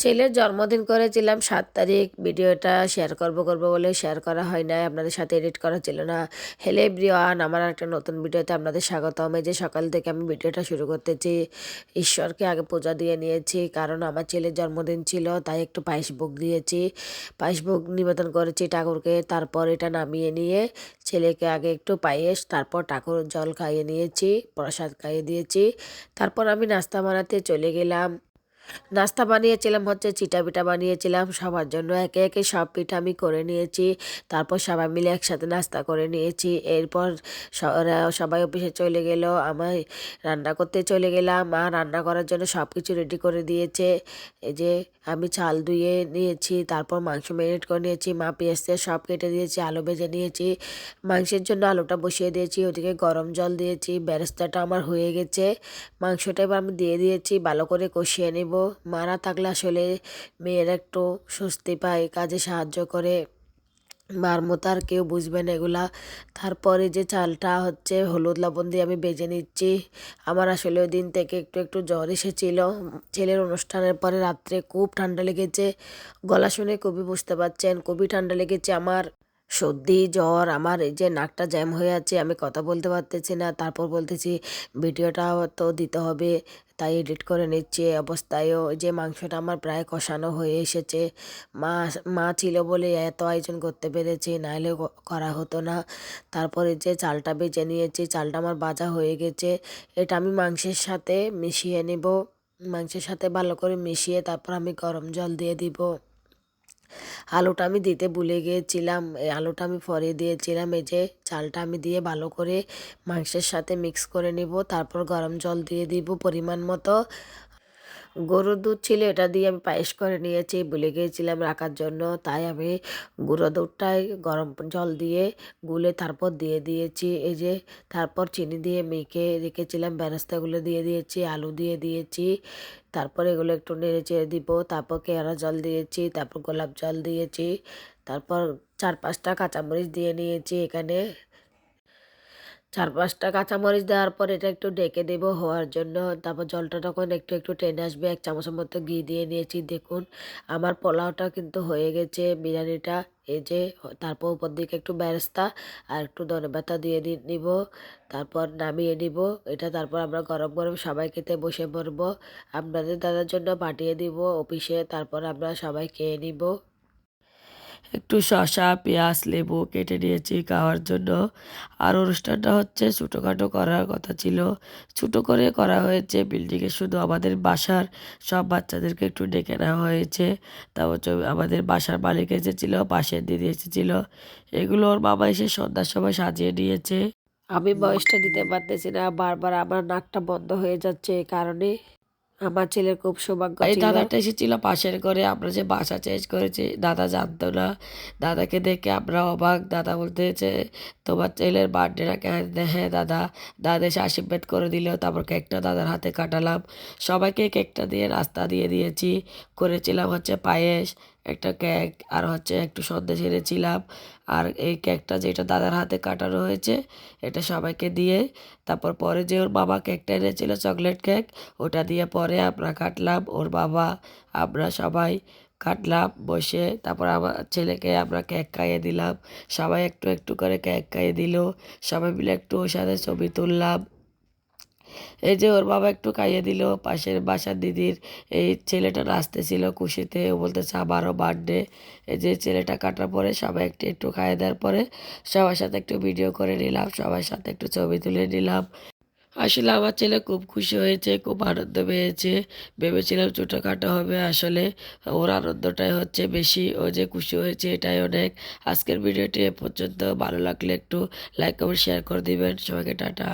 ছেলের জন্মদিন করেছিলাম, সাত তারিখ। ভিডিওটা শেয়ার করব করব বলে শেয়ার করা হয় নাই, আপনাদের সাথে এডিট করা ছিল না। হেলে ব্রিয়ান আমার একটা নতুন ভিডিওতে আপনাদের স্বাগতম। এই যে সকাল থেকে আমি ভিডিওটা শুরু করতেছি, ঈশ্বরকে আগে পূজা দিয়ে নিয়েছি, কারণ আমার ছেলের জন্মদিন ছিল, তাই একটু পায়েস ভোগ দিয়েছি। পায়েস ভোগ নিবেদন করেছি ঠাকুরকে, তারপর এটা নামিয়ে নিয়ে ছেলেকে আগে একটু পায়েস, তারপর ঠাকুর জল খাইয়ে নিয়েছি, প্রসাদ খাইয়ে দিয়েছি। তারপর আমি নাস্তা বানাতে চলে গেলাম। নাস্তা বানিয়েছিলাম, হচ্ছে চিটা পিঠা বানিয়েছিলাম। সবার জন্য একে একে সব পিঠা আমি করে নিয়েছি। তারপর সবাই মিলে একসাথে নাস্তা করে নিয়েছি। এরপর সবাই অফিসে চলে গেল, আমি রান্না করতে চলে গেলাম। মা রান্না করার জন্য সব কিছু রেডি করে দিয়েছে। এই যে আমি চাল ধুয়ে নিয়েছি, তারপর মাংস ম্যারিনেট করে নিয়েছি। মা পেঁয়াজ সব কেটে দিয়েছি, আলু ভেজে নিয়েছি। মাংসের জন্য আলুটা বসিয়ে দিয়েছি, ওদিকে গরম জল দিয়েছি। বেরেস্তাটা আমার হয়ে গেছে। মাংসটা এবার আমি দিয়ে দিয়েছি, ভালো করে কষিয়ে নেব। মারা থাকলে আসলে মেয়েরা একটু স্বস্তি পায়, কাজে সাহায্য করে। মার মতো আর কেউ বুঝবে না এগুলা। তারপরে যে চালটা হচ্ছে, হলুদ লবণ দিয়ে আমি বেজে নিচ্ছি। আমার আসলে ওই দিন থেকে একটু একটু জ্বর এসেছিল। ছেলের অনুষ্ঠানের পরে রাত্রে খুব ঠান্ডা লেগেছে। গলা শুনে কবি বুঝতে পারছেন খুবই ঠান্ডা লেগেছে আমার। সর্দি, জ্বর, আমার এই যে নাকটা জ্যাম হয়ে আছে, আমি কথা বলতে পারতেছি না। তারপর বলতেছি, ভিডিওটা তো দিতে হবে, তাই এডিট করে নিচ্ছি। অবস্থায়ও যে মাংসটা আমার প্রায় কষানো হয়ে এসেছে। মা মা ছিল বলে এত আয়োজন করতে পেরেছি, নাহলে করা হতো না। তারপরে যে চালটা বেজে নিয়েছি, চালটা আমার বাজা হয়ে গেছে। এটা আমি মাংসের সাথে মিশিয়ে নেব। মাংসের সাথে ভালো করে মিশিয়ে তারপর আমি গরম জল দিয়ে দিব। আলুটা আমি দিতে ভুলে গিয়েছিলাম। এই আলুটা আমি পরে দিয়েছিলাম। এই যে চালটা আমি দিয়ে ভালো করে মাংসের সাথে মিক্স করে নিব। তারপর গরম জল দিয়ে দিব পরিমাণ মতো। গরুর দুধ ছিল, এটা দিয়ে আমি পায়েস করে নিয়েছি, ভুলে গিয়েছিলাম রাখার জন্য। তাই আমি গুঁড়ো দুধটাই গরম জল দিয়ে গুলে তারপর দিয়ে দিয়েছি। এই যে তারপর চিনি দিয়ে মেখে রেখেছিলাম, বেরেস্তাগুলো দিয়ে দিয়েছি, আলু দিয়ে দিয়েছি। তারপর এগুলো একটু নেড়ে চেড়ে দিব, তারপর কেওড়া জল দিয়েছি, তারপর গোলাপ জল দিয়েছি, তারপর চার পাঁচটা কাঁচামরিচ দিয়ে নিয়েছি এখানে। চার পাঁচটা কাঁচামরিচ দেওয়ার পর এটা একটু ডেকে দেবো হওয়ার জন্য। তারপর জলটা তখন একটু একটু টেনে আসবে। এক চামচের মতো ঘি দিয়ে নিয়েছি। দেখুন, আমার পোলাওটা কিন্তু হয়ে গেছে বিরিয়ানিটা। এই যে, তারপর উপর দিকে একটু বেরেস্তা আর একটু ধনেপাতা দিয়ে দি, নিব। তারপর নামিয়ে নিব। এটা তারপর আমরা গরম গরম সবাই খেতে বসে পড়ব। আপনাদের দাদার জন্য পাঠিয়ে দিব অফিসে। তারপর আমরা সবাই খেয়ে নিব। একটু শসা, পেঁয়াজ, লেবু কেটে নিয়েছি খাওয়ার জন্য। আর অনুষ্ঠানটা হচ্ছে ছোটোখাটো করার কথা ছিল। ছোটো করে করা হয়েছে। বিল্ডিংয়ে শুধু আমাদের বাসার সব বাচ্চাদেরকে একটু ডেকে নেওয়া হয়েছে। তারপর আমাদের বাসার মালিক এসেছিল, পাশের দিদি এসেছিল। এগুলো ওর বাবা এসে সন্ধ্যার সময় সাজিয়ে নিয়েছে। আমি বয়সটা দিতে পারতেছি না, বারবার আমার নাকটা বন্ধ হয়ে যাচ্ছে এই কারণে। আমার ছেলের খুব সৌভাগ্য এই দাদাটা এসেছিল পাশের ঘরে আমরা যে বাসা চেঞ্জ করেছি দাদা জানতো না। দাদাকে দেখে আমরা অবাক দাদা বলতে যে তোমার ছেলের বার্থডে না কেন হ্যাঁ দাদা। দাদা এসে আশীর্বাদ করে দিল তারপর কেকটা দাদার হাতে কাটালাম। সবাইকে কেকটা দিয়ে রাস্তা দিয়ে দিয়েছি। করেছিলাম হচ্ছে পায়েস। একটা কেক আর হচ্ছে একটু সন্দেশ এনেছিলাম। আর এই কেকটা যেটা দাদার হাতে কাটানো হয়েছে, এটা সবাইকে দিয়ে, তারপর পরে যে ওর বাবা কেকটা এনেছিল চকলেট কেক ওটা দিয়ে পরে আমরা কাটলাম, ওর বাবা, আমরা সবাই কাটলাম, বসে তারপর আমার ছেলেকে আমরা কেক খাইয়ে দিলাম। সবাই একটু একটু করে কেক খাইয়ে দিল, সবাই মিলে একটু ওর সাথে ছবি তুললাম। এই যে ওর বাবা একটু খাইয়ে দিল, পাশের বাসার দিদির এই ছেলেটা নাচতেছিল খুশিতে, ও বলতেছে আমারও বার্থডে এই যে ছেলেটা কাটার পরে সবাই একটু একটু খাইয়ে দেওয়ার পরে সবার সাথে একটু ভিডিও করে নিলাম, সবার সাথে একটু ছবি তুলে নিলাম। আসলে আমার ছেলে খুব খুশি হয়েছে, খুব আনন্দ পেয়েছে। ভেবেছিলাম ছোটোখাটো হবে, আসলে ওর আনন্দটাই হচ্ছে বেশি। ও যে খুশি হয়েছে এটাই অনেক। আজকের ভিডিওটি এ পর্যন্ত। ভালো লাগলে একটু লাইক কমেন্ট শেয়ার করে দিবেন। সবাইকে টাটা।